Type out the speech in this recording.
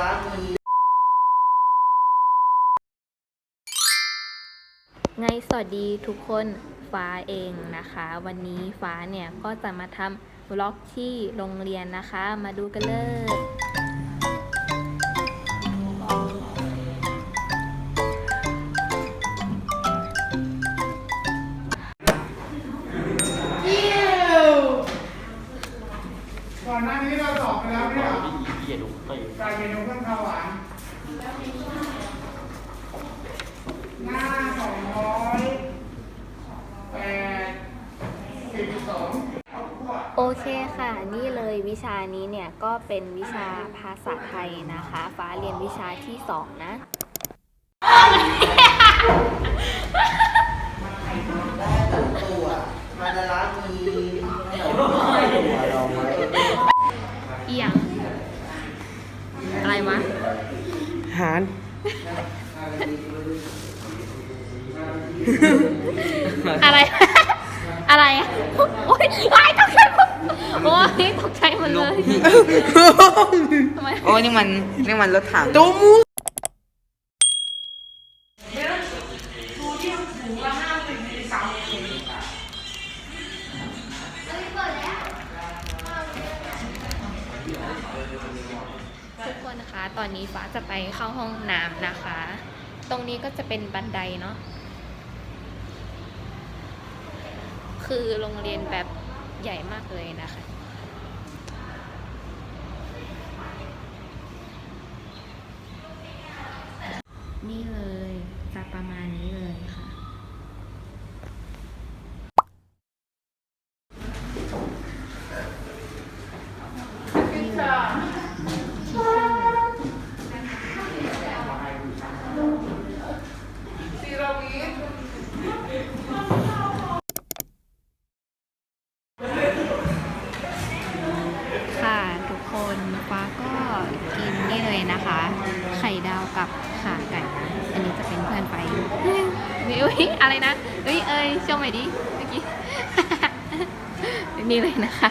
รักมีไงสวัสดีทุกคนฟ้าเองนะคะ วันนี้ฟ้าเนี่ยก็จะมาทำวล็อกที่โรงเรียนนะคะ มาดูกันเลยก่อนหน้านี้เราสอบไปแล้วเนี่ย เกียรติไปไก่เมนูเครื่องข้าวหวานหน้าสองร้อยแปดสิบสองโอเคค่ะ นี่เลยวิชานี้เนี่ยก็เป็นวิชาภาษาไทยนะคะ ฟ้าเรียนวิชาที่สองนะได้แต่ตัวมันจะรักมีขาร อะไร อะไรอะโอ๊ยไอ้ตกใจหมดโอ๊ยตกใจหมดเลยทำไมโอ้ยนี่มันนี่มันรถถังตุ้ม ทุกคนนะคะ ตอนนี้ฟ้าจะไปเข้าห้องน้ำนะคะ ตรงนี้ก็จะเป็นบันไดเนาะ คือโรงเรียนแบบใหญ่มากเลยนะคะ นี่เลยจะประมาณนี้เลยค่ะค่ะทุก คนฟ้าก็กินนี่เลยนะคะ ไข่ดาวกับขาไก่ อันนี้จะเป็นเพื่อนไปนี่อะไรนะเอ้ยเอ้ยชมหน่อยดิเมื่อกี้ นี่เลยนะคะ